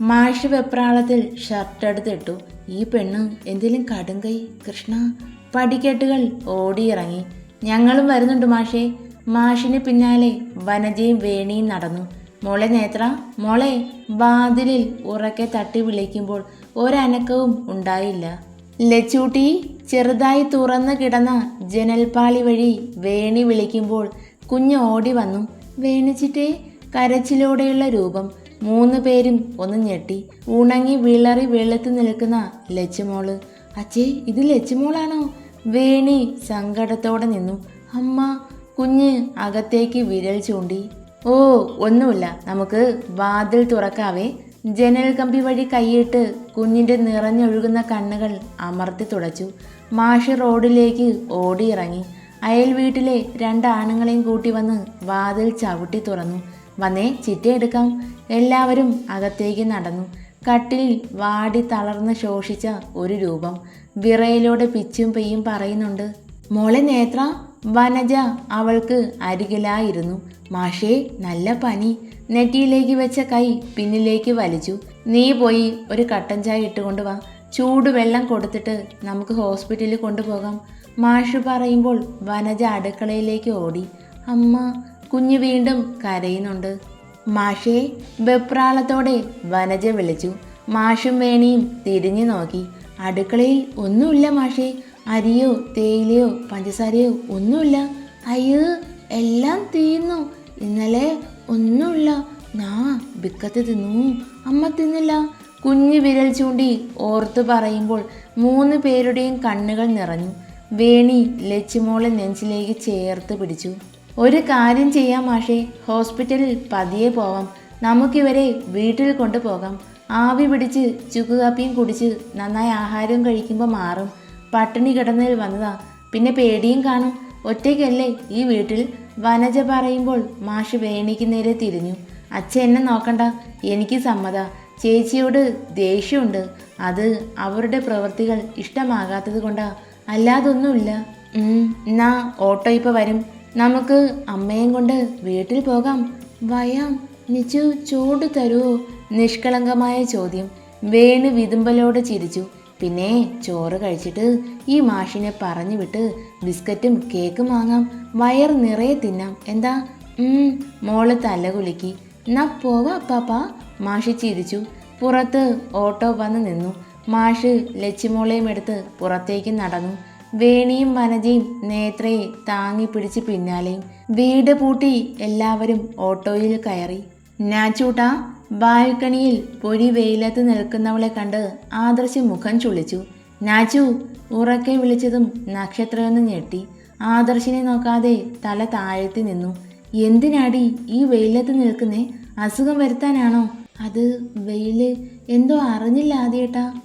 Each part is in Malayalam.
മാഷ് വെപ്രാളത്തിൽ ഷർട്ട് എടുത്തിട്ടു ഈ പെണ്ണ് എന്തേലും കടുങ്കൈ കൃഷ്ണ. പടിക്കെട്ടുകൾ ഓടിയിറങ്ങി. ഞങ്ങളും വരുന്നുണ്ട് മാഷേ. മാഷിന് പിന്നാലെ വനജയും വേണിയും നടന്നു. മോളെ നേത്ര മോളെ. വാതിലിൽ ഉറക്കെ തട്ടി വിളിക്കുമ്പോൾ ഒരനക്കവും ഉണ്ടായില്ല. ലച്ചൂട്ടി ചെറുതായി തുറന്നു കിടന്ന ജനൽപാളി വഴി വേണി വിളിക്കുമ്പോൾ കുഞ്ഞ് ഓടി വന്നു. വേണിച്ചിട്ടേ കരച്ചിലോടെയുള്ള രൂപം. മൂന്ന് പേരും ഒന്ന് ഞെട്ടി. ഉണങ്ങി വിളറി വെള്ളത്തിൽ നിൽക്കുന്ന ലച്ചുമോൾ അച്ഛേ ഇത് ലച്ചുമോളാണോ? വേണി സങ്കടത്തോടെ നിന്നു. അമ്മ കുഞ്ഞ് അകത്തേക്ക് വിരൽ ചൂണ്ടി. ഓ ഒന്നുമില്ല നമുക്ക് വാതിൽ തുറക്കാവേ. ജനൽ കമ്പി വഴി കൈയിട്ട് കുഞ്ഞിന്റെ നിറഞ്ഞൊഴുകുന്ന കണ്ണുകൾ അമർത്തി തുടച്ചു. മാഷി റോഡിലേക്ക് ഓടിയിറങ്ങി. അയൽ വീട്ടിലെ രണ്ട് ആണുങ്ങളെയും കൂട്ടി വന്ന് വാതിൽ ചവിട്ടി തുറന്നു. വന്നേ ചിറ്റയെടുക്കാം എല്ലാവരും അകത്തേക്ക് നടന്നു. കട്ടിൽ വാടി തളർന്ന് ശോഷിച്ച ഒരു രൂപം വിറയിലൂടെ പിച്ചും പെയ്യും പറയുന്നുണ്ട് മോളെ നേത്ര വനജ അവൾക്ക് അരികിലായിരുന്നു. മാഷേ നല്ല പനി. നെറ്റിയിലേക്ക് വെച്ച കൈ പിന്നിലേക്ക് വലിച്ചു. നീ പോയി ഒരു കട്ടൻ ചായ ഇട്ടുകൊണ്ട് വാ. ചൂടുവെള്ളം കൊടുത്തിട്ട് നമുക്ക് ഹോസ്പിറ്റലിൽ കൊണ്ടുപോകാം. മാഷ് പറയുമ്പോൾ വനജ അടുക്കളയിലേക്ക് ഓടി. അമ്മ കുഞ്ഞ് വീണ്ടും കരയുന്നുണ്ട്. മാഷേ വെപ്രാളത്തോടെ വനജ വിളിച്ചു. മാഷും വേണിയും തിരിഞ്ഞു നോക്കി. അടുക്കളയിൽ ഒന്നുമില്ല മാഷേ. അരിയോ തേയിലയോ പഞ്ചസാരയോ ഒന്നുമില്ല. അയ്യോ എല്ലാം തീർന്നു ഇന്നലെ ഒന്നുമില്ല. നാ ബിക്കത്ത് തിന്നു. അമ്മ തിന്നില്ല. കുഞ്ഞു വിരൽ ചൂണ്ടി ഓർത്തു പറയുമ്പോൾ മൂന്ന് പേരുടെയും കണ്ണുകൾ നിറഞ്ഞു. വേണി ലച്ചുമോളെ നെഞ്ചിലേക്ക് ചേർത്ത് പിടിച്ചു. ഒരു കാര്യം ചെയ്യാം മാഷേ. ഹോസ്പിറ്റലിൽ പതിയെ പോവാം. നമുക്കിവരെ വീട്ടിൽ കൊണ്ടുപോകാം. ആവി പിടിച്ച് ചുക്കുകാപ്പിയും കുടിച്ച് നന്നായി ആഹാരം കഴിക്കുമ്പോൾ മാറും. പട്ടിണി കിടന്നതിൽ വന്നതാ. പിന്നെ പേടിയും കാണും. ഒറ്റയ്ക്കല്ലേ ഈ വീട്ടിൽ? വനജ പറയുമ്പോൾ മാഷ് വേണിക്ക് നേരെ തിരിഞ്ഞു. അച്ഛൻ എന്നെ നോക്കണ്ട. എനിക്ക് സമ്മത. ചേച്ചിയോട് ദേഷ്യമുണ്ട്. അത് അവരുടെ പ്രവൃത്തികൾ ഇഷ്ടമാകാത്തത് കൊണ്ടാ. അല്ലാതൊന്നുമില്ല. എന്നാ ഓട്ടോ ഇപ്പോൾ വരും. നമുക്ക് അമ്മയും കൊണ്ട് വീട്ടിൽ പോകാം. വയാം നിച്ചു ചൂട് തരുമോ നിഷ്കളങ്കമായ ചോദ്യം. വേണു വിതുമ്പലോട് ചിരിച്ചു. പിന്നെ ചോറ് കഴിച്ചിട്ട് ഈ മാഷിനെ പറഞ്ഞു വിട്ട് ബിസ്ക്കറ്റും കേക്കും വാങ്ങാം. വയർ നിറയെ തിന്നാം. എന്താ? മോൾ തല കുലുക്കി. എന്നാ പോവാ അപ്പാപ്പ മാഷി ചിരിച്ചു. പുറത്ത് ഓട്ടോ വന്ന് നിന്നു. മാഷ് ലച്ചിമോളെയും എടുത്ത് പുറത്തേക്ക് നടന്നു. വേണിയും വനജയും നേത്രയെ താങ്ങി പിടിച്ച് പിന്നാലെയും വീട് പൂട്ടി എല്ലാവരും ഓട്ടോയിൽ കയറി. നാച്ചൂട്ട ബാൽക്കണിയിൽ പൊരി വെയിലത്ത് നിൽക്കുന്നവളെ കണ്ട് ആദർശ് മുഖം ചുളിച്ചു. നാച്ചു ഉറക്കെ വിളിച്ചതും നക്ഷത്രമെന്ന് ഞെട്ടി. ആദർശിനെ നോക്കാതെ തല താഴ്ത്തി നിന്നു. എന്തിനാടി ഈ വെയിലത്ത് നിൽക്കുന്നേ? അസുഖം വരുത്താനാണോ? അത് വെയിൽ എന്തോ അറിഞ്ഞില്ല ആദ്യേട്ടാ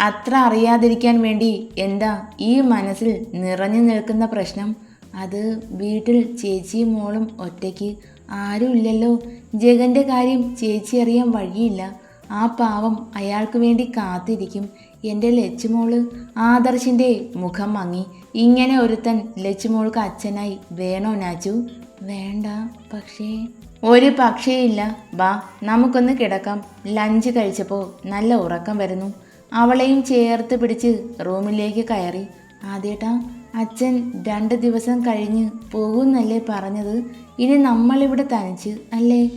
അത്ര അറിയാതിരിക്കാൻ വേണ്ടി എന്താ ഈ മനസ്സിൽ നിറഞ്ഞു നിൽക്കുന്ന പ്രശ്നം? അത് വീട്ടിൽ ചേച്ചിയും മോളും ഒറ്റയ്ക്ക് ആരുമില്ലല്ലോ ജഗന്റെ കാര്യം ചേച്ചി അറിയാൻ വഴിയില്ല. ആ പാവം അയാൾക്ക് വേണ്ടി കാത്തിരിക്കും. എന്റെ ലച്ചുമോൾ ആദർശിന്റെ മുഖം മങ്ങി. ഇങ്ങനെ ഒരുത്തൻ ലച്ചുമോൾക്ക് അച്ഛനായി വേണോ നാച്ചു? വേണ്ട. പക്ഷേ ഒരു പക്ഷേയില്ല വാ നമുക്കൊന്ന് കിടക്കാം. ലഞ്ച് കഴിച്ചപ്പോൾ നല്ല ഉറക്കം വരുന്നു. അവളെയും ചേർത്ത് പിടിച്ച് റൂമിലേക്ക് കയറി. ആദ്യേട്ടാ അച്ഛൻ രണ്ട് ദിവസം കഴിഞ്ഞ് പോകുന്നല്ലേ പറഞ്ഞത്? ഇനി നമ്മളിവിടെ തനിച്ച് അല്ലേ?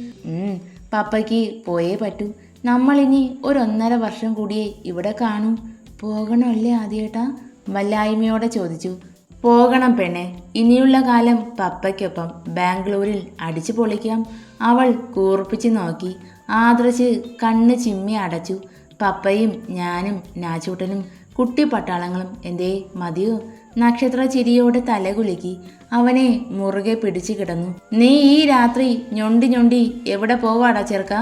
പപ്പയ്ക്ക് പോയേ പറ്റൂ. നമ്മളിനി ഒരൊന്നര വർഷം കൂടിയേ ഇവിടെ കാണൂ. പോകണമല്ലേ ആദ്യേട്ടാ? വല്ലായ്മയോടെ ചോദിച്ചു. പോകണം പെണ്ണെ. ഇനിയുള്ള കാലം പപ്പയ്ക്കൊപ്പം ബാംഗ്ലൂരിൽ അടിച്ചു പൊളിക്കാം. അവൾ കൂർപ്പിച്ച് നോക്കി. ആദർശ് കണ്ണ് ചിമ്മി അടച്ചു. പപ്പയും ഞാനും നാച്ചൂട്ടനും കുട്ടി പട്ടാളങ്ങളും എന്തേ മതിയോ? നക്ഷത്ര ചിരിയോടെ തലകുലുക്കി അവനെ മുറുകെ പിടിച്ചു കിടന്നു. നീ ഈ രാത്രി ഞൊണ്ടി ഞൊണ്ടി എവിടെ പോവാടാ ചെറുക്ക?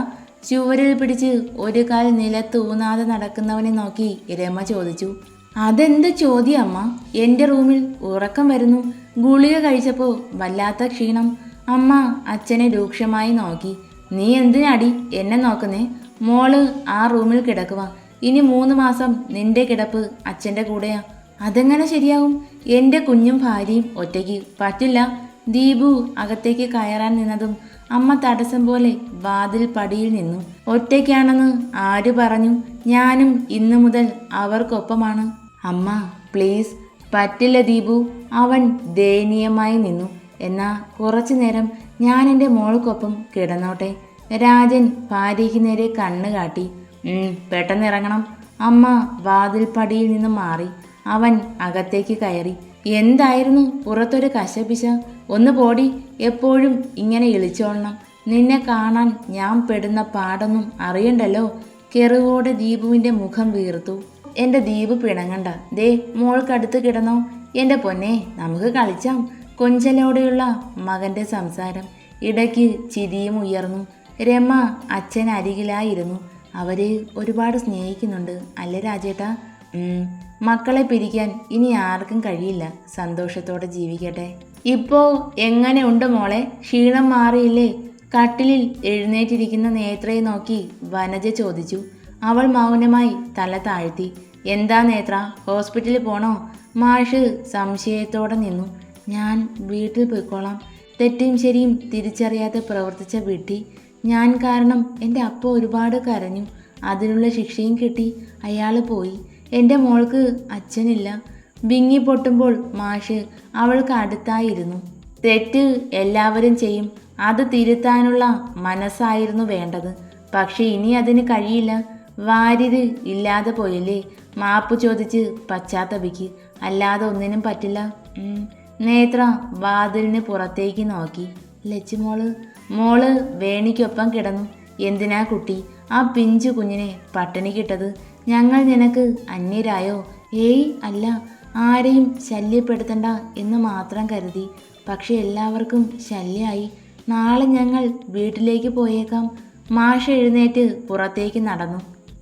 ചുവരിൽ പിടിച്ച് ഒരു കാൽ നിലത്തൂന്നാതെ നടക്കുന്നവനെ നോക്കി രമ ചോദിച്ചു. അതെന്ത് ചോദ്യം അമ്മ? എന്റെ റൂമിൽ ഉറക്കം വരുന്നു. ഗുളിക കഴിച്ചപ്പോൾ വല്ലാത്ത ക്ഷീണം. അമ്മ അച്ഛനെ രൂക്ഷമായി നോക്കി. നീ എന്തിനാടി എന്നെ നോക്കുന്നേ? മോൾ ആ റൂമിൽ കിടക്കുക ഇനി മൂന്ന് മാസം നിന്റെ കിടപ്പ് അച്ഛന്റെ കൂടെയാ. അതെങ്ങനെ ശരിയാവും? എന്റെ കുഞ്ഞും ഭാര്യയും ഒറ്റയ്ക്ക് പറ്റില്ല. ദീപു അകത്തേക്ക് കയറാൻ നിന്നതും അമ്മ തടസ്സം പോലെ വാതിൽ പടിയിൽ നിന്നു. ഒറ്റയ്ക്കാണെന്ന് ആര് പറഞ്ഞു? ഞാനും ഇന്നു മുതൽ അവർക്കൊപ്പമാണ്. അമ്മ പ്ലീസ് പറ്റില്ല ദീപു. അവൻ ദയനീയമായി നിന്നു. എന്നാ കുറച്ചു നേരം ഞാൻ എന്റെ മോൾക്കൊപ്പം കിടന്നോട്ടെ. രാജൻ ഭാര്യയ്ക്ക് നേരെ കണ്ണ് കാട്ടി. "ഉം, പെട്ടെന്ന് ഇറങ്ങണം. അമ്മ വാതിൽപ്പടിയിൽ നിന്ന് മാറി. അവൻ അകത്തേക്ക് കയറി. എന്തായിരുന്നു? പുറത്തൊരു കശപിശ. ഒന്ന് പോടി. എപ്പോഴും ഇങ്ങനെ ഇളിച്ചോളണം. നിന്നെ കാണാൻ ഞാൻ പെടുന്ന പാടൊന്നും അറിയണ്ടല്ലോ. കെറുവോടെ ദീപുവിന്റെ മുഖം വീർത്തു. എന്റെ ദീപ് പിണങ്ങണ്ട. ദേ മോൾക്കടുത്ത് കിടന്നോ. എന്റെ പൊന്നെ നമുക്ക് കളിച്ചാം. കൊഞ്ചലോടെയുള്ള മകന്റെ സംസാരം. ഇടയ്ക്ക് ചിരിയും ഉയർന്നു. രമ അച്ഛൻ അരികിലായിരുന്നു. അവരെ ഒരുപാട് സ്നേഹിക്കുന്നുണ്ട്. അല്ലേ രാജേട്ടാ? മക്കളെ പിരിക്കാൻ ഇനി ആർക്കും കഴിയില്ല. സന്തോഷത്തോടെ ജീവിക്കട്ടെ. ഇപ്പോ എങ്ങനെയുണ്ട് മോളെ? ക്ഷീണം മാറിയില്ലേ? കട്ടിലിൽ എഴുന്നേറ്റിരിക്കുന്ന നേത്രയെ നോക്കി വനജ ചോദിച്ചു. അവൾ മൗനമായി തല താഴ്ത്തി. എന്താ നേത്ര ഹോസ്പിറ്റലിൽ പോണോ? മാഷ് സംശയത്തോടെ നിന്നു. ഞാൻ വീട്ടിൽ പോയിക്കോളാം. തെറ്റും ശരിയും തിരിച്ചറിയാതെ പ്രവർത്തിച്ച വിട്ടി. ഞാൻ കാരണം എന്റെ അപ്പ ഒരുപാട് കരഞ്ഞു. അതിനുള്ള ശിക്ഷയും കിട്ടി. അയാൾ പോയി. എന്റെ മോൾക്ക് അച്ഛനില്ല. വിങ്ങി പൊട്ടുമ്പോൾ മാഷ് അവൾക്ക് അടുത്തായിരുന്നു. തെറ്റ് എല്ലാവരും ചെയ്യും. അത് തിരുത്താനുള്ള മനസ്സായിരുന്നു വേണ്ടത്. പക്ഷെ ഇനി അതിന് കഴിയില്ല. വാര്യര് ഇല്ലാതെ പോയല്ലേ? മാപ്പ് ചോദിച്ച് പശ്ചാത്തപിക്ക്. അല്ലാതെ ഒന്നിനും പറ്റില്ല. നേത്ര വാതിലിന് പുറത്തേക്ക് നോക്കി. ലച്ചുമോൾ മോൾ വേണിക്കൊപ്പം കിടന്നു. എന്തിനാ കുട്ടി? ആ പിഞ്ചു കുഞ്ഞിനെ പട്ടിണി കിട്ടത്. ഞങ്ങൾ നിനക്ക് അന്യരായോ? ഏയ് അല്ല. ആരെയും ശല്യപ്പെടുത്തണ്ട എന്ന് മാത്രം കരുതി. പക്ഷെ എല്ലാവർക്കും ശല്യമായി നാളെ ഞങ്ങൾ വീട്ടിലേക്ക് പോയേക്കാം. മാഷ എഴുന്നേറ്റ് പുറത്തേക്ക് നടന്നു.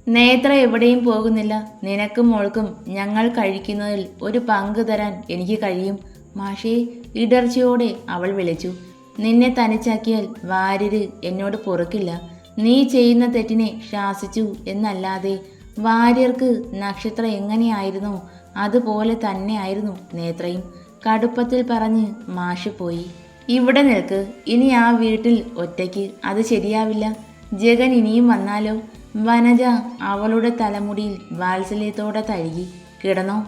നേത്ര എവിടെയും പോകുന്നില്ല. നിനക്കും മോൾക്കും ഞങ്ങൾ കഴിക്കുന്നതിൽ ഒരു പങ്ക് തരാൻ എനിക്ക് കഴിയും. മാഷേ ഇടർച്ചയോടെ അവൾ വിളിച്ചു. നിന്നെ തനിച്ചാക്കിയാൽ വാര്യര് എന്നോട് പൊറുക്കില്ല. നീ ചെയ്യുന്ന തെറ്റിനെ ശാസിച്ചു എന്നല്ലാതെ വാര്യർക്ക് നക്ഷത്ര എങ്ങനെയായിരുന്നു? അതുപോലെ തന്നെയായിരുന്നു നേത്രയും. കടുപ്പത്തിൽ പറഞ്ഞ് മാഷ് പോയി. ഇവിടെ നിൽക്ക്. ഇനി ആ വീട്ടിൽ ഒറ്റയ്ക്ക്. അത് ശരിയാവില്ല. ജഗൻ ഇനിയും വന്നാലോ? വനജ അവളുടെ തലമുടിയിൽ വാത്സല്യത്തോടെ തഴുകി കിടന്നോ.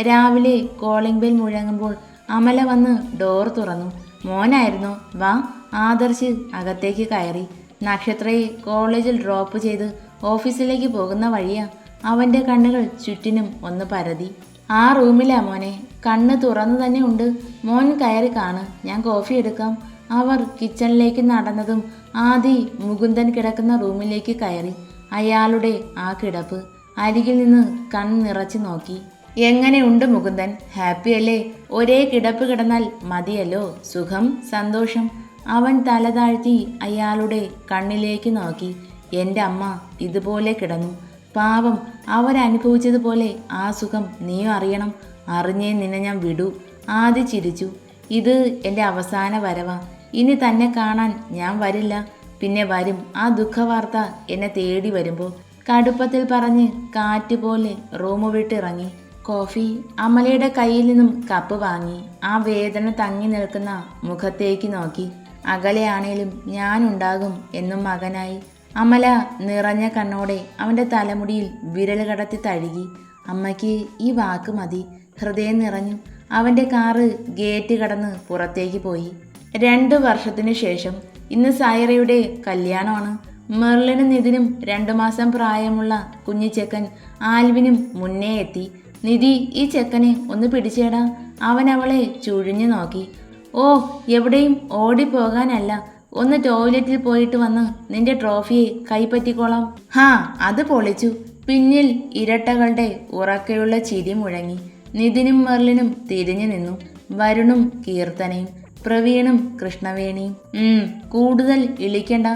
രാവിലെ കോളിംഗ് ബെൽ മുഴങ്ങുമ്പോൾ അമല വന്ന് ഡോർ തുറന്നു. മോനായിരുന്നു വാ. ആദർശ് അകത്തേക്ക് കയറി. നക്ഷത്രയെ കോളേജിൽ ഡ്രോപ്പ് ചെയ്ത് ഓഫീസിലേക്ക് പോകുന്ന വഴിയാ അവന്റെ കണ്ണുകൾ ചുറ്റിനും ഒന്ന് പരതി. ആ റൂമിലാ മോനെ കണ്ണ് തുറന്നു തന്നെ ഉണ്ട്. മോൻ കയറി കാണ്. ഞാൻ കോഫി എടുക്കാം. അവർ കിച്ചണിലേക്ക് നടന്നതും ആദി മുകുന്ദൻ കിടക്കുന്ന റൂമിലേക്ക് കയറി. അയാളുടെ ആ കിടപ്പ് അരികിൽ നിന്ന് കൺ നിറച്ചു നോക്കി. എങ്ങനെയുണ്ട് മുകുന്ദൻ? ഹാപ്പി അല്ലേ? ഒരേ കിടപ്പ് കിടന്നാൽ മതിയല്ലോ. സുഖം സന്തോഷം. അവൻ തല താഴ്ത്തി അയാളുടെ കണ്ണിലേക്ക് നോക്കി. എന്റെ അമ്മ ഇതുപോലെ കിടന്നു. പാവം അവരനുഭവിച്ചതുപോലെ ആ സുഖം നീയും അറിയണം. അറിഞ്ഞേ നിന്നെ ഞാൻ വിടൂ. ആദ്യ ചിരിച്ചു. ഇത് എന്റെ അവസാന വരവാ. ഇനി തന്നെ കാണാൻ ഞാൻ വരില്ല. പിന്നെ വരും. ആ ദുഃഖവാർത്ത എന്നെ തേടി വരുമ്പോൾ കടുപ്പത്തിൽ പറഞ്ഞ് കാറ്റ് പോലെ റൂം വിട്ടിറങ്ങി. കോഫി അമലയുടെ കയ്യിൽ നിന്നും കപ്പ് വാങ്ങി. ആ വേദന തങ്ങി നിൽക്കുന്ന മുഖത്തേക്ക് നോക്കി. അകലെയാണേലും ഞാനുണ്ടാകും എന്നും മകനായി. അമല നിറഞ്ഞ കണ്ണോടെ അവന്റെ തലമുടിയിൽ വിരൽ കടത്തി തഴുകി. അമ്മയ്ക്ക് ഈ വാക്ക് മതി. ഹൃദയം നിറഞ്ഞു. അവന്റെ കാറ് ഗേറ്റ് കടന്ന് പുറത്തേക്ക് പോയി. രണ്ട് വർഷത്തിന് ശേഷം ഇന്ന് സൈറയുടെ കല്യാണമാണ്. മെർലിനും നിതിനും രണ്ടു മാസം പ്രായമുള്ള കുഞ്ഞിച്ചെക്കൻ ആൽവിനും മുന്നേ എത്തി. നിധി ഈ ചെക്കനെ ഒന്ന് പിടിച്ചേടാ. അവൻ അവളെ ചുഴിഞ്ഞു നോക്കി. ഓ എവിടെയും ഓടിപ്പോകാനല്ല. ഒന്ന് ടോയ്ലറ്റിൽ പോയിട്ട് വന്ന് നിന്റെ ട്രോഫിയെ കൈപ്പറ്റിക്കോളാം. ഹാ അത് പൊളിച്ചു. പിന്നിൽ ഇരട്ടകളുടെ ഉറക്കെയുള്ള ചിരി മുഴങ്ങി. നിതിനും മെർലിനും തിരിഞ്ഞു നിന്നു. വരുണും കീർത്തനയും. പ്രവീണും കൃഷ്ണവേണിയും കൂടുതൽ ഇളിക്കണ്ട.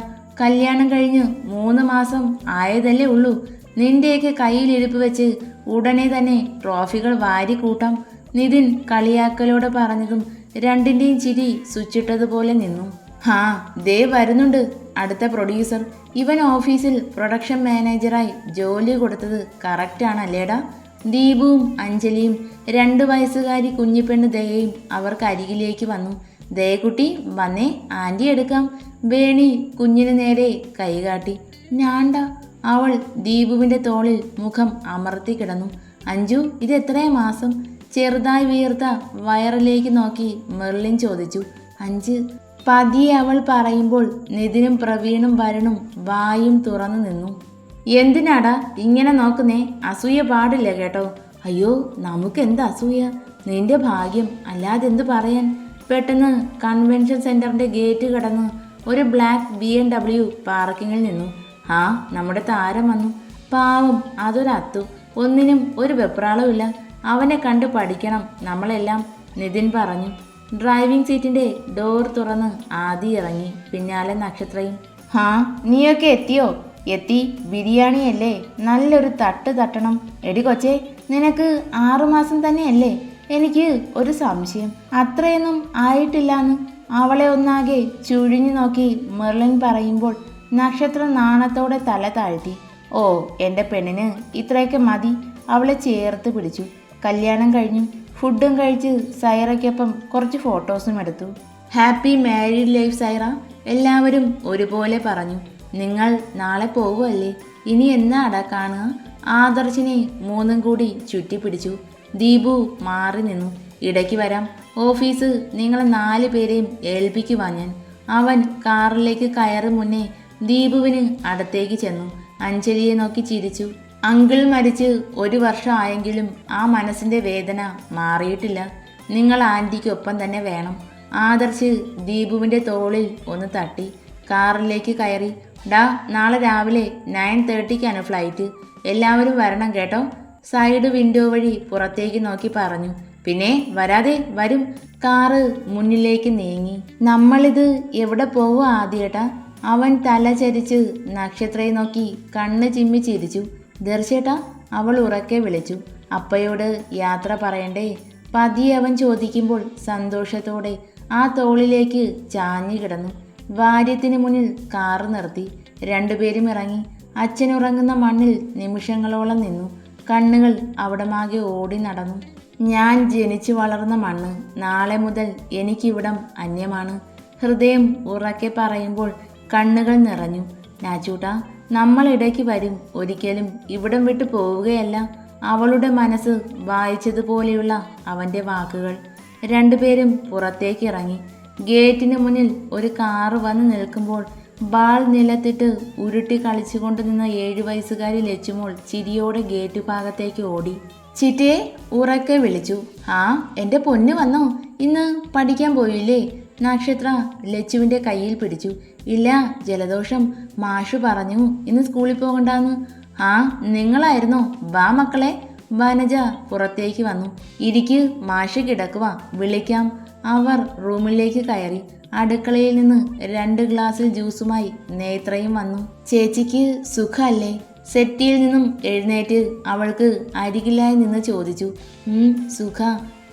കല്യാണം കഴിഞ്ഞ് മൂന്ന് മാസം ആയതല്ലേ ഉള്ളൂ. നിന്റെയൊക്കെ കയ്യിലിരിപ്പ് വെച്ച് ഉടനെ തന്നെ ട്രോഫികൾ വാരി കൂട്ടാം നിതിൻ കളിയാക്കലോടെ പറഞ്ഞതും രണ്ടിന്റെയും ചിരി സ്വിച്ചിട്ടതുപോലെ നിന്നു. ഹാ ദേ വരുന്നുണ്ട്. അടുത്ത പ്രൊഡ്യൂസർ. ഇവൻ ഓഫീസിൽ പ്രൊഡക്ഷൻ മാനേജറായി ജോലി കൊടുത്തത് കറക്റ്റാണല്ലേടാ ദീപുവും അഞ്ജലിയും രണ്ട് വയസ്സുകാരി കുഞ്ഞിപ്പെണ്ണ് ദയയും അവർക്ക് അരികിലേക്ക് വന്നു. ദേക്കുട്ടി വന്നേ ആന്റി എടുക്കാം. വേണി കുഞ്ഞിന് നേരെ കൈകാട്ടി ഞാണ്ട അവൾ ദീപുവിന്റെ തോളിൽ മുഖം അമർത്തി കിടന്നു. അഞ്ജു ഇത് എത്രയാ മാസം? ചെറുതായി വീർത്ത വയറിലേക്ക് നോക്കി മെർലിൻ ചോദിച്ചു. അഞ്ച് പതിയെ അവൾ പറയുമ്പോൾ നിതിനും പ്രവീണും വരണും വായും തുറന്നു നിന്നു. എന്തിനാടാ ഇങ്ങനെ നോക്കുന്നേ? അസൂയ പാടില്ല കേട്ടോ. അയ്യോ നമുക്ക് എന്ത് അസൂയ? നിന്റെ ഭാഗ്യം അല്ലാതെന്ത് പറയാൻ? പെട്ടെന്ന് കൺവെൻഷൻ സെന്ററിന്റെ ഗേറ്റ് കടന്ന് ഒരു ബ്ലാക്ക് ബി എം ഡബ്ല്യു പാർക്കിങ്ങിൽ നിന്നു. ആ നമ്മുടെ താരം വന്നു. പാവം അതൊരത്തു. ഒന്നിനും ഒരു വെപ്രാളവുമില്ല അവനെ കണ്ട് പഠിക്കണം നമ്മളെല്ലാം നിതിൻ പറഞ്ഞു. ഡ്രൈവിംഗ് സീറ്റിന്റെ ഡോർ തുറന്ന് ആദി ഇറങ്ങി. പിന്നാലെ നക്ഷത്രയും. ഹാ നീയൊക്കെ എത്തിയോ? എത്തി ബിരിയാണിയല്ലേ? നല്ലൊരു തട്ട് തട്ടണം. എടി കൊച്ചേ നിനക്ക് ആറുമാസം തന്നെയല്ലേ? എനിക്ക് ഒരു സംശയം. അത്രയൊന്നും ആയിട്ടില്ലാന്ന് അവളെ ഒന്നാകെ ചുഴിഞ്ഞു നോക്കി മെർലിൻ പറയുമ്പോൾ നക്ഷത്ര നാണത്തോടെ തല താഴ്ത്തി. ഓ എന്റെ പെണ്ണിന് ഇത്രയൊക്കെ മതി അവളെ ചേർത്ത് പിടിച്ചു. കല്യാണം കഴിഞ്ഞു ഫുഡും കഴിച്ച് സൈറയ്ക്കൊപ്പം കുറച്ച് ഫോട്ടോസും എടുത്തു. ഹാപ്പി മാരീഡ് ലൈഫ് സൈറ എല്ലാവരും ഒരുപോലെ പറഞ്ഞു. നിങ്ങൾ നാളെ പോകുമല്ലേ ഇനി എന്നാടാ കാണുക? ആദർശിനെ മൂന്നും കൂടി ചുറ്റിപ്പിടിച്ചു. ദീപു മാറി നിന്നു. ഇടയ്ക്ക് വരാം. ഓഫീസ് നിങ്ങളെ നാല് പേരെയും ഏൽപ്പിക്കുവാൻ ഞാൻ. അവൻ കാറിലേക്ക് കയറി മുന്നേ ദീപുവിന് അടുത്തേക്ക് ചെന്നു. അഞ്ജലിയെ നോക്കി ചിരിച്ചു. അങ്കിൾ മരിച്ച് ഒരു വർഷം ആയെങ്കിലും ആ മനസ്സിന്റെ വേദന മാറിയിട്ടില്ല. നിങ്ങൾ ആന്റിക്കൊപ്പം തന്നെ വേണം. ആദർശ് ദീപുവിന്റെ തോളിൽ ഒന്ന് തട്ടി. കാറിലേക്ക് കയറി. ഡാ നാളെ രാവിലെ നയൻ തേർട്ടിക്കാണ് ഫ്ലൈറ്റ്. എല്ലാവരും വരണം കേട്ടോ. സൈഡ് വിൻഡോ വഴി പുറത്തേക്ക് നോക്കി പറഞ്ഞു. പിന്നെ വരാതെ വരും. കാറ് മുന്നിലേക്ക് നീങ്ങി. നമ്മളിത് എവിടെ പോവുക ആദ്യേട്ടാ? അവൻ തല ചരിച്ച് നക്ഷത്രയെ നോക്കി കണ്ണ് ചിമ്മി ചിരിച്ചു. ദർശേട്ടാ അവൾ ഉറക്കെ വിളിച്ചു. അപ്പയോട് യാത്ര പറയണ്ടേ? പതിയെ അവൻ ചോദിക്കുമ്പോൾ സന്തോഷത്തോടെ ആ തോളിലേക്ക് ചാഞ്ഞു കിടന്നു. വാര്യത്തിന് മുന്നിൽ കാറ് നിർത്തി. രണ്ടുപേരും ഇറങ്ങി. അച്ഛൻ ഉറങ്ങുന്ന മണ്ണിൽ നിമിഷങ്ങളോളം നിന്നു. കണ്ണുകൾ അവിടമാകെ ഓടി നടന്നു. ഞാൻ ജനിച്ചു വളർന്ന മണ്ണ് നാളെ മുതൽ എനിക്കിവിടം അന്യമാണ്. ഹൃദയം ഉറക്കെ പറയുമ്പോൾ കണ്ണുകൾ നിറഞ്ഞു. നാച്ചൂട്ട നമ്മൾ ഇടയ്ക്ക് വരും. ഒരിക്കലും ഇവിടം വിട്ടു പോവുകയല്ല. അവളുടെ മനസ്സ് വായിച്ചതുപോലെയുള്ള അവന്റെ വാക്കുകൾ. രണ്ടുപേരും പുറത്തേക്കിറങ്ങി ഗേറ്റിന് മുന്നിൽ ഒരു കാറ് വന്ന് നിൽക്കുമ്പോൾ ബാൾ നിലത്തിട്ട് ഉരുട്ടി കളിച്ചുകൊണ്ട് നിന്ന ഏഴു വയസ്സുകാരി ലച്ചുമോൾ ചിരിയോടെ ഗേറ്റ് ഭാഗത്തേക്ക് ഓടി. ചിറ്റയെ ഉറക്കെ വിളിച്ചു. ആ എന്റെ പൊന്ന് വന്നോ? ഇന്ന് പഠിക്കാൻ പോയില്ലേ? നക്ഷത്ര ലച്ചുവിന്റെ കയ്യിൽ പിടിച്ചു. ഇല്ല ജലദോഷം. മാഷു പറഞ്ഞു ഇന്ന് സ്കൂളിൽ പോകണ്ടെന്ന്. ആ നിങ്ങളായിരുന്നോ? വാ മക്കളെ. വനജ പുറത്തേക്ക് വന്നു. ഇരിക്ക് മാഷ് കിടക്കുക വിളിക്കാം. അവർ റൂമിലേക്ക് കയറി. അടുക്കളയിൽ നിന്ന് രണ്ട് ഗ്ലാസ്സിൽ ജ്യൂസുമായി നേത്രയും വന്നു. ചേച്ചിക്ക് സുഖമല്ലേ സെറ്റിയിൽ നിന്നും എഴുന്നേറ്റ് അവൾക്ക് അരികിലായി നിന്ന് ചോദിച്ചു. സുഖ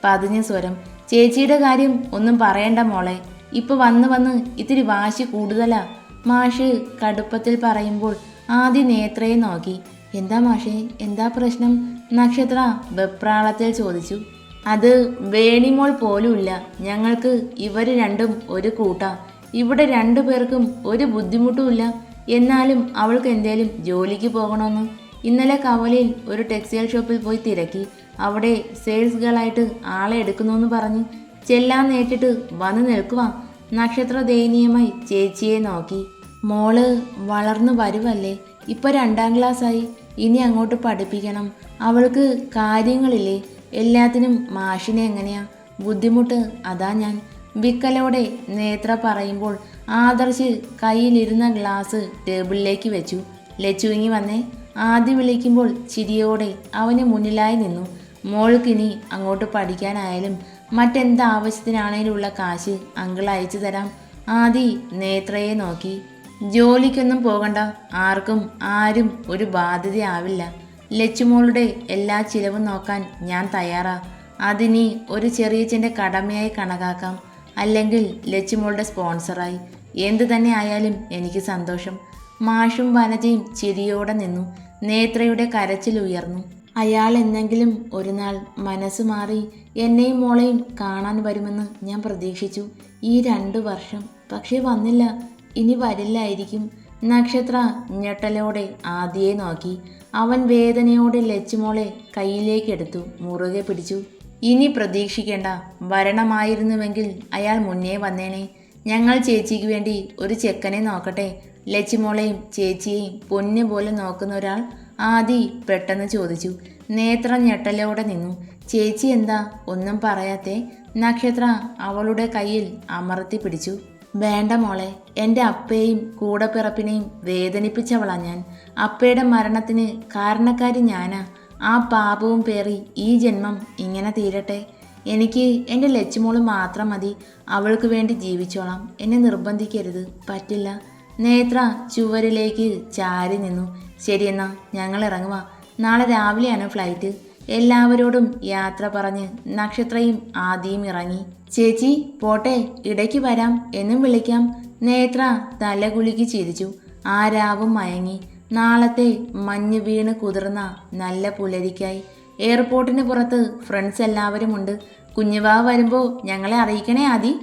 പതിഞ്ഞ സ്വരം. ചേച്ചിയുടെ കാര്യം ഒന്നും പറയണ്ട മോളെ. ഇപ്പൊ വന്ന് വന്ന് ഇത്തിരി വാശി കൂടുതലാ. മാഷ് കടുപ്പത്തിൽ പറയുമ്പോൾ ആദ്യ നേത്രയെ നോക്കി. എന്താ മാഷേ എന്താ പ്രശ്നം? നക്ഷത്ര വെപ്രാളത്തിൽ ചോദിച്ചു. അത് വേണിമോൾ പോലുമില്ല. ഞങ്ങൾക്ക് ഇവർ രണ്ടും ഒരു കൂട്ടാ. ഇവിടെ രണ്ടു പേർക്കും ഒരു ബുദ്ധിമുട്ടുമില്ല. എന്നാലും അവൾക്ക് എന്തേലും ജോലിക്ക് പോകണമെന്ന്. ഇന്നലെ കവലയിൽ ഒരു ടെക്സ്റ്റൈൽ ഷോപ്പിൽ പോയി തിരക്കി. അവിടെ സെയിൽസ് ഗേളായിട്ട് ആളെ എടുക്കുന്നുവെന്ന് പറഞ്ഞ് ചെല്ലാൻ നേട്ടിട്ട് വന്ന് നിൽക്കുവാ. നക്ഷത്ര ദയനീയമായി ചേച്ചിയെ നോക്കി. മോൾ വളർന്നു വരുവല്ലേ? ഇപ്പോൾ രണ്ടാം ക്ലാസ്സായി ഇനി അങ്ങോട്ട് പഠിപ്പിക്കണം. അവൾക്ക് കാര്യങ്ങളില്ലേ? എല്ലാത്തിനും മാഷിനെ എങ്ങനെയാ? ബുദ്ധിമുട്ട്? അതാ ഞാൻ. വിക്കലോടെ നേത്ര പറയുമ്പോൾ ആദർശ് കയ്യിലിരുന്ന ഗ്ലാസ് ടേബിളിലേക്ക് വെച്ചു. ലച്ചുവിങ്ങി വന്നേ. ആദ്യം വിളിക്കുമ്പോൾ ചിരിയോടെ അവന് മുന്നിലായി നിന്നു. മോൾക്കിനി അങ്ങോട്ട് പഠിക്കാനായാലും മറ്റെന്ത് ആവശ്യത്തിനാണേലുള്ള കാശ് അങ്കിൾ അയച്ചു തരാം. ആദി നേത്രയെ നോക്കി. ജോലിക്കൊന്നും പോകണ്ട. ആർക്കും ആരും ഒരു ബാധ്യതയാവില്ല. ലച്ചുമോളുടെ എല്ലാ ചിലവും നോക്കാൻ ഞാൻ തയ്യാറാ. അതിനി ഒരു ചെറിയച്ഛന്റെ കടമയായി കണക്കാക്കാം. അല്ലെങ്കിൽ ലച്ചുമോളുടെ സ്പോൺസറായി. എന്തു തന്നെ ആയാലും എനിക്ക് സന്തോഷം. മാഷും വനജയും ചിരിയോടെ നിന്നു. നേത്രയുടെ കരച്ചിൽ ഉയർന്നു. അയാൾ എന്നെങ്കിലും ഒരു നാൾ മനസ്സ് മാറി എന്നെയും മോളെയും കാണാൻ വരുമെന്ന് ഞാൻ പ്രതീക്ഷിച്ചു. ഈ രണ്ടു വർഷം. പക്ഷേ വന്നില്ല. ഇനി വരില്ലായിരിക്കും. നക്ഷത്ര ഞെട്ടലോടെ ആദ്യേ നോക്കി. അവൻ വേദനയോടെ ലച്ചുമോളെ കയ്യിലേക്കെടുത്തു മുറുകെ പിടിച്ചു. ഇനി പ്രതീക്ഷിക്കേണ്ട വരണമായിരുന്നുവെങ്കിൽ അയാൾ മുന്നേ വന്നേനെ. ഞങ്ങൾ ചേച്ചിക്ക് വേണ്ടി ഒരു ചെക്കനെ നോക്കട്ടെ. ലച്ചുമോളെയും ചേച്ചിയെയും പൊന്നു പോലെ നോക്കുന്ന ഒരാൾ ആദി പെട്ടെന്ന് ചോദിച്ചു. നേത്ര ഞെട്ടലോടെ നിന്നു. ചേച്ചി എന്താ ഒന്നും പറയാത്തെ? നക്ഷത്ര അവളുടെ കയ്യിൽ അമർത്തി പിടിച്ചു. വേണ്ട മോളെ എന്റെ അപ്പയെയും കൂടപ്പിറപ്പിനെയും വേദനിപ്പിച്ചവളാ ഞാൻ. അപ്പയുടെ മരണത്തിന് കാരണക്കാരി ഞാനാ. ആ പാപവും പേറി ഈ ജന്മം ഇങ്ങനെ തീരട്ടെ. എനിക്ക് എന്റെ ലച്ചുമോൾ മാത്രം മതി. അവൾക്ക് വേണ്ടി ജീവിച്ചോളാം. എന്നെ നിർബന്ധിക്കരുത്. പറ്റില്ല. നേത്ര ചുവരിലേക്ക് ചാരി നിന്നു. ശരിയെന്നാ ഞങ്ങൾ ഇറങ്ങുക നാളെ രാവിലെയാണ് ഫ്ലൈറ്റ് എല്ലാവരോടും യാത്ര പറഞ്ഞ് നക്ഷത്രയും ആദ്യം ഇറങ്ങി. ചേച്ചി പോട്ടെ ഇടയ്ക്ക് വരാം എന്നും വിളിക്കാം. നേത്ര തലകുലുക്കി ചിരിച്ചു. ആ രാവും മയങ്ങി. നാളത്തെ മഞ്ഞ് വീണ് കുതിർന്ന നല്ല പുലരിക്കായി. എയർപോർട്ടിന് പുറത്ത് ഫ്രണ്ട്സ് എല്ലാവരും ഉണ്ട്. കുഞ്ഞുവാവ് വരുമ്പോൾ ഞങ്ങളെ അറിയിക്കണേ ആദി.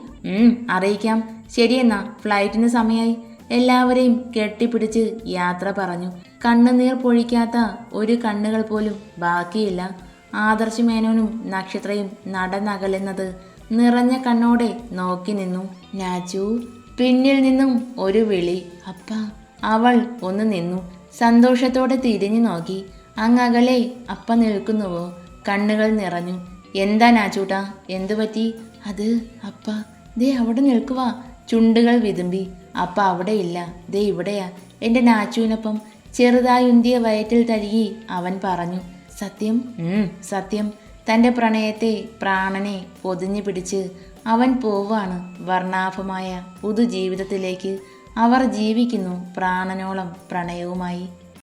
അറിയിക്കാം. ശരിയെന്നാ ഫ്ലൈറ്റിന് സമയമായി എല്ലാവരെയും കെട്ടിപ്പിടിച്ച് യാത്ര പറഞ്ഞു. കണ്ണുനീർ പൊഴിക്കാത്ത ഒരു കണ്ണുകൾ പോലും ബാക്കിയില്ല. ആദർശ് മേനോനും നക്ഷത്രയും നടന്നകലുന്നത് നിറഞ്ഞ കണ്ണോടെ നോക്കി നിന്നു. നാച്ചു പിന്നിൽ നിന്നും ഒരു വിളി. അപ്പ അവൾ ഒന്ന് നിന്നു. സന്തോഷത്തോടെ തിരിഞ്ഞു നോക്കി. അങ്ങകലെ അപ്പ നിൽക്കുന്നുവോ? കണ്ണുകൾ നിറഞ്ഞു. എന്താ നാച്ചൂട്ടാ എന്തു പറ്റി? അത് അപ്പ ദേ അവിടെ നിൽക്കുക ചുണ്ടുകൾ വിതുമ്പി. അപ്പ അവിടെ ഇല്ല. ദേ ഇവിടെയാ. എന്റെ നാച്ചുവിനൊപ്പം ചെറുതായി ഉന്തിയ വയറ്റിൽ തഴുകി അവൻ പറഞ്ഞു. സത്യം? സത്യം. തന്റെ പ്രണയത്തെ പ്രാണനെ പൊതിഞ്ഞു പിടിച്ച് അവൻ പോവാണ് വർണാഭമായ പുതുജീവിതത്തിലേക്ക്. അവർ ജീവിക്കുന്നു പ്രാണനോളം പ്രണയവുമായി.